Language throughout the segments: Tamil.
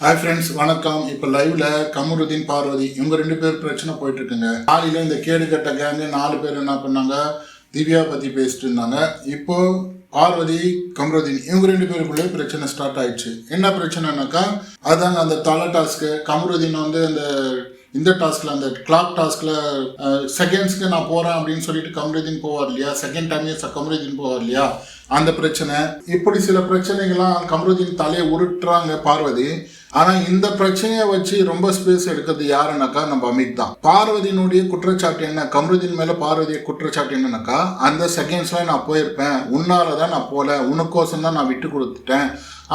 ஹாய் ஃப்ரெண்ட்ஸ் வணக்கம். இப்போ லைவ்ல கமருதீன் பார்வதி இவங்க ரெண்டு பேர் பிரச்சனை போயிட்டு இருக்குங்க காலையில இந்த கேடு கட்ட கேங்கு நாலு பேர் என்ன பண்ணாங்க? திவ்யா பத்தி பேசிட்டு இருந்தாங்க. இப்போ பார்வதி கம்ருதீன் இவங்க ரெண்டு பேருக்குள்ளே பிரச்சனை ஸ்டார்ட் ஆயிடுச்சு. என்ன பிரச்சனைனாக்கா அதாங்க அந்த தலை டாஸ்க்கு கமருதீன் வந்து அந்த இந்த டாஸ்க்கில் அந்த கிளாக் டாஸ்க்கில் செகண்ட்ஸ்க்கு நான் போகிறேன் அப்படின்னு சொல்லிட்டு கமருதீன் போவார் இல்லையா? செகண்ட் டைமே கமருதீன் போவார் இல்லையா? அந்த பிரச்சனை. இப்படி சில பிரச்சனைகள்லாம் கமருதீன் தலையை உருட்டுறாங்க பார்வதி. ஆனால் இந்த பிரச்சனையை வச்சு ரொம்ப ஸ்பேஸ் எடுக்கிறது யாருன்னாக்கா நம்ம அமித் தான். பார்வதியினுடைய குற்றச்சாட்டு என்ன? கமருதீன் மேலே பார்வதிய குற்றச்சாட்டு என்னன்னாக்கா அந்த செகண்ட்ஸ்லாம் நான் போயிருப்பேன். உன்னால நான் போல உனக்கோசம் தான் நான் விட்டு கொடுத்துட்டேன்.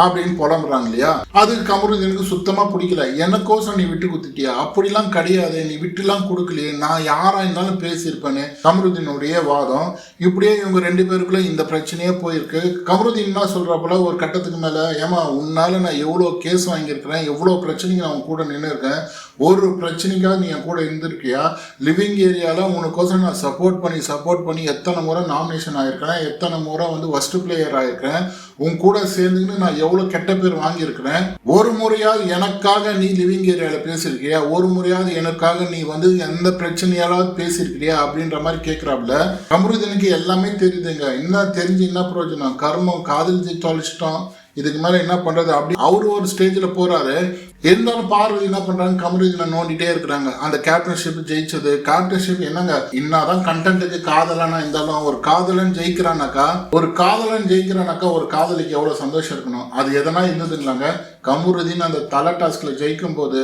அப்படின்னு புலம்புறாங்க இல்லையா? அதுக்கு கமருதீனுக்கு சுத்தமாக பிடிக்கல. எனக்கோசம் நீ விட்டு கொடுத்துட்டியா அப்படிலாம் கிடையாது. நீ விட்டுலாம் கொடுக்கலையே. நான் யாரா இருந்தாலும் பேசியிருப்பேன்னு கமருதீனுடைய வாதம். இப்படியே இவங்க ரெண்டு பேருக்குள்ள இந்த பிரச்சனையே போயிருக்கு. கமருதீன்னா என்ன ஒரு கட்டத்துக்கு மேலே ஏமா உன்னால நான் எவ்வளோ கேஸ் வாங்கியிருக்கிறேன்? எவ்வளோ பிரச்சனைக்கு நான் உன் கூட நின்று இருக்கேன் ஒரு பிரச்சனைக்காக நீ என் கூட இருந்திருக்கியா? லிவிங் ஏரியாவில் உனக்கோசம் நான் சப்போர்ட் பண்ணி சப்போர்ட் பண்ணி எத்தனை முறை நாமினேஷன் ஆயிருக்கிறேன்? எத்தனை முறை வந்து ஃபஸ்ட்டு பிளேயர் ஆயிருக்கிறேன்? உன் கூட சேர்ந்துக்கின்னு நான் எவ்வளவு கெட்ட பேர் வாங்கியிருக்கிறேன் ஒரு முறையாவது எனக்காக நீ லிவிங் ஏரியாவில் பேசியிருக்கியா ஒரு முறையாவது எனக்காக நீ வந்து எந்த பிரச்சனையாலாவது பேசியிருக்கிறியா? அப்படின்ற மாதிரி கேட்குறாப்புல கமருதனுக்கு எல்லாமே தெரியுதுங்க. என்ன தெரிஞ்சு என்ன பிரயோஜனம்? கர்மம் காதலிச்சு தொலைச்சிட்டோம் இதுக்கு மேலே என்ன பண்றது? அப்படி அவரு ஒரு ஸ்டேஜில் போகிறாரு இருந்தாலும் பார்வதி என்ன பண்றாங்க? கமருதீனை நோண்டிட்டே இருக்கிறாங்க. அந்த கேப்டன்ஷிப் ஜெயிச்சது. கேப்டன்ஷிப் என்னங்க? இன்னாதான் கண்டென்ட்டுக்கு காதலனா இருந்தாலும் ஒரு காதலன் ஜெயிக்கிறானாக்கா ஒரு காதலன் ஜெயிக்கிறானாக்கா ஒரு காதலிக்கு எவ்வளவு சந்தோஷம் இருக்கணும்? அது எதனா இருந்ததுங்களாங்க? கமருதீன் அந்த தலை டாஸ்க்ல ஜெயிக்கும் போது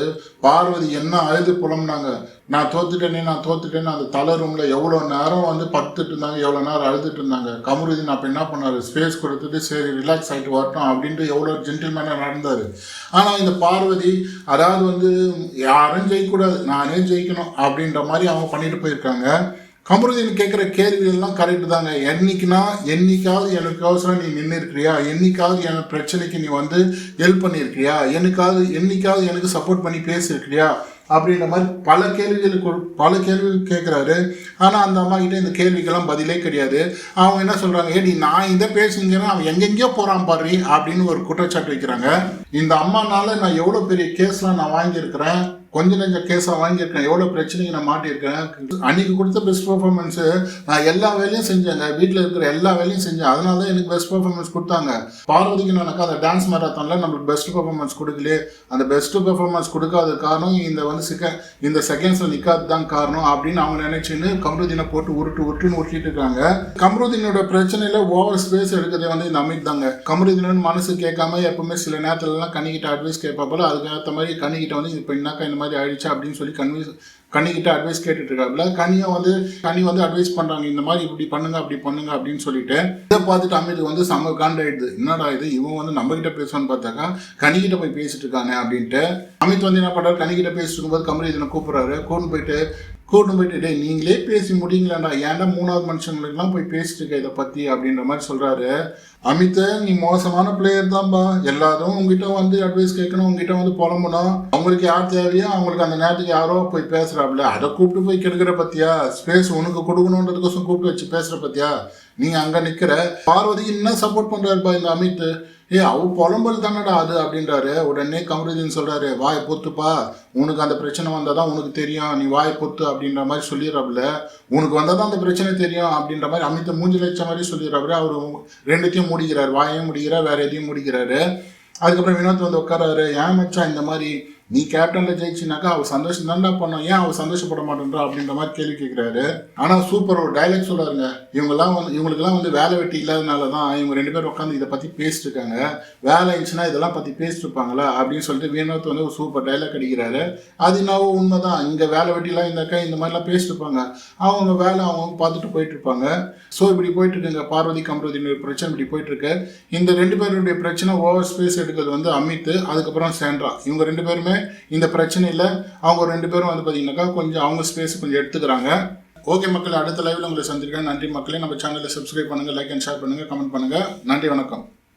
பார்வதி என்ன அழுது புலம்னாங்க நான் தோத்துட்டேனே நான் தோத்துட்டேன்னு அந்த தலை ரூம்ல எவ்வளோ நேரம் வந்து படுத்துட்டு இருந்தாங்க எவ்வளோ நேரம் அழுதுட்டு இருந்தாங்க? கமருதீன் அப்போ என்ன பண்ணாரு? ஸ்பேஸ் கொடுத்துட்டு சரி ரிலாக்ஸ் ஆகிட்டு வரட்டும் அப்படின்ட்டு எவ்வளோ ஜென்டில்மேனாக நடந்தார். ஆனால் இந்த பார்வதி அதாவது வந்து யாரும் ஜெயிக்கக்கூடாது நானே ஜெயிக்கணும் அப்படின்ற மாதிரி அவங்க பண்ணிட்டு போயிருக்காங்க. கமருதீன் கேட்குற கேள்விகள்லாம் கரெக்டு தாங்க. என்னைக்குன்னா என்னைக்காவது எனக்கு அவசரம் நீ நின்று இருக்கிறியா என்னைக்காவது என் பிரச்சனைக்கு நீ வந்து ஹெல்ப் பண்ணியிருக்கிறியா என்னைக்காவது என்னைக்காவது எனக்கு சப்போர்ட் பண்ணி பேசியிருக்கிறியா அப்படின்ற மாதிரி பல கேள்விகளுக்கு பல கேள்விகள் கேட்குறாரு ஆனால் அந்த அம்மா கிட்டே இந்த கேள்விக்கெல்லாம் பதிலே கிடையாது. அவங்க என்ன சொல்கிறாங்க ஏடி நான் இதை பேசுங்கன்னா அவன் எங்கெங்கேயோ போகிறான் பாரு அப்படின்னு ஒரு குற்றச்சாட்டு வைக்கிறாங்க. இந்த அம்மானால நான் எவ்வளோ பெரிய கேஸ்லாம் நான் வாங்கியிருக்கிறேன். கொஞ்ச கொஞ்சம் கேஸாக வாங்கியிருக்கேன். எவ்வளோ பிரச்சனைக்கு நான் மாட்டியிருக்கேன். அன்னைக்கு கொடுத்த பெஸ்ட் பர்ஃபார்மன்ஸு நான் எல்லா வேலையும் செஞ்சேங்க. வீட்டில் இருக்கிற எல்லா வேலையும் செஞ்சேன். அதனால தான் எனக்கு பெஸ்ட் பர்ஃபார்மன்ஸ் கொடுத்தாங்க. பார்வதிக்கு எனக்கு அந்த டான்ஸ் மேரத்தானில் நம்மளுக்கு பெஸ்ட் பர்ஃபார்மன்ஸ் கொடுக்கலையே. அந்த பெஸ்ட் பர்ஃபார்மன்ஸ் கொடுக்காத காரணம் இந்த வந்து சிக்க இந்த செகண்ட்ஸில் நிற்காது தான் காரணம் அப்படின்னு அவங்க நினைச்சுன்னு கம்ருதீனை போட்டு உருட்டு உருட்டுன்னு உருட்டிட்டு இருக்காங்க. கம்ருதீனோட பிரச்சனையில் ஓவர் ஸ்பேஸ் எடுக்கிறதே வந்து இந்த அமித் தாங்க. கம்ருதீனு மனசு கேட்காம எப்பவுமே சில நேரத்துலலாம் கண்ணிக்கிட்ட அட்வைஸ் கேட்பாப்போல. அதுக்கு ஏற்ற மாதிரி கண்ணிக்கிட்ட வந்து இப்போ என்னக்கா இந்த மாதிரி ஆயிடுச்சு அப்படின்னு சொல்லி கன்வின்ஸ் கண்ணிக்கிட்ட அட்வைஸ் கேட்டுட்டு இருக்காப்புல கனியும் வந்து கனி வந்து அட்வைஸ் பண்றாங்க இந்த மாதிரி இப்படி பண்ணுங்க அப்படி பண்ணுங்க அப்படின்னு சொல்லிட்டு இதை பார்த்துட்டு அமித் வந்து செம்ம காண்டாயிடுது. என்னடா இது? இவன் வந்து நம்ம கிட்ட பேசுவான்னு பார்த்தாக்கா கனிக்கிட்ட போய் பேசிட்டு இருக்கானே அப்படின்ட்டு அமித் வந்து என்ன பண்றாரு? கனிக்கிட்ட பேசிட்டு இருக்கும்போது கமரி இதனை கூப்பிடுறாரு? கூட்டு போயிட்டு கூட்டு போயிட்டு டே நீங்களே பேசி முடியுங்களாண்டா? ஏன்டா மூணாவது மனுஷங்களுக்குலாம் போய் பேசிட்டு இருக்க இதை பத்தி? அப்படின்ற மாதிரி சொல்றாரு. அமித்த நீ மோசமான பிளேயர் தான்பா. எல்லாரும் உங்ககிட்ட வந்து அட்வைஸ் கேட்கணும். உங்ககிட்ட வந்து புலம்பணும் அவங்களுக்கு யார் தேவையோ அவங்களுக்கு அந்த நேரத்துக்கு யாரோ போய் பேசுறாப்புல அதை கூப்பிட்டு போய் கெடுக்கிற பத்தியா? ஸ்பேஸ் உனக்கு கொடுக்கணுன்றதுக்கோசம் கூப்பிட்டு வச்சு பேசுற பத்தியா? நீ அங்க நிக்கிற. பார்வதி என்ன சப்போர்ட் பண்றாருப்பா இந்த அமித் ஏ அவ புலம்பல் தானடா அது அப்படின்றாரு. உடனே கமருதீன் சொல்றாரு வாய் பொத்துப்பா. உனக்கு அந்த பிரச்சனை வந்தால் தான் உனக்கு தெரியும். நீ வாய் பொத்து அப்படின்ற மாதிரி சொல்லிடுறாப்புல. உனக்கு வந்தால் தான் அந்த பிரச்சனை தெரியும் அப்படின்ற மாதிரி அமித்த மூஞ்சி வச்ச மாதிரி சொல்லிடுறாரு அவர் ரெண்டுத்தையும் முடிக்கிறார். வாயையும் முடிக்கிறார் வேற எதையும் முடிக்கிறாரு. அதுக்கப்புறம் வினோத் வந்து உட்காராரு ஏன் மச்சான் இந்த மாதிரி நீ கேப்டன்ல ஜெயிச்சுனாக்கா அவள் சந்தோஷம் தான்டா பண்ணோம் ஏன் அவள் சந்தோஷப்பட மாட்டேன்றா அப்படின்ற மாதிரி கேள்வி கேட்கிறாரு ஆனா சூப்பர் ஒரு டைலாக் சொல்றாருங்க. இவங்கெல்லாம் வந்து இவங்களுக்குலாம் வந்து வேலை வெட்டி இல்லாதனால தான் இவங்க ரெண்டு பேரும் உட்காந்து இதை பத்தி பேசிட்டு இருக்காங்க வேலை இருந்துச்சுன்னா இதெல்லாம் பத்தி பேசிட்டு இருப்பாங்களா அப்படின்னு சொல்லிட்டு வினோத் வந்து ஒரு சூப்பர் டைலாக் அடிக்கிறாரு. அது என்னவோ உண்மைதான். இங்க வேலை வெட்டிலாம் இருந்தாக்கா இந்த மாதிரிலாம் பேசிட்டு இருப்பாங்க அவங்க வேலை அவங்க பார்த்துட்டு போயிட்டு இருப்பாங்க ஸோ இப்படி போயிட்டு இருக்குங்க பார்வதி கம்ருதினுடைய பிரச்சனை இப்படி போயிட்டு இருக்கு இந்த ரெண்டு பேருடைய பிரச்சனை ஓவர் ஸ்பேஸ் எடுக்கிறது வந்து அமித் அதுக்கப்புறம் சேண்ட்ரா இவங்க ரெண்டு பேருமே இந்த பிரச்சனையில் அவங்க ரெண்டு பேரும் வந்து பார்த்தீங்கன்னாக்கா கொஞ்சம் அவங்க ஸ்பேஸ் கொஞ்சம் எடுத்துக்கிறாங்க. ஓகே மக்கள் அடுத்த லைவில் உங்களை சந்திக்கிறேன். நன்றி மக்களே. நம்ம சேனலை சப்ஸ்கிரைப் பண்ணுங்கள் லைக் அண்ட் ஷேர் பண்ணுங்க கமெண்ட் பண்ணுங்க. நன்றி வணக்கம்.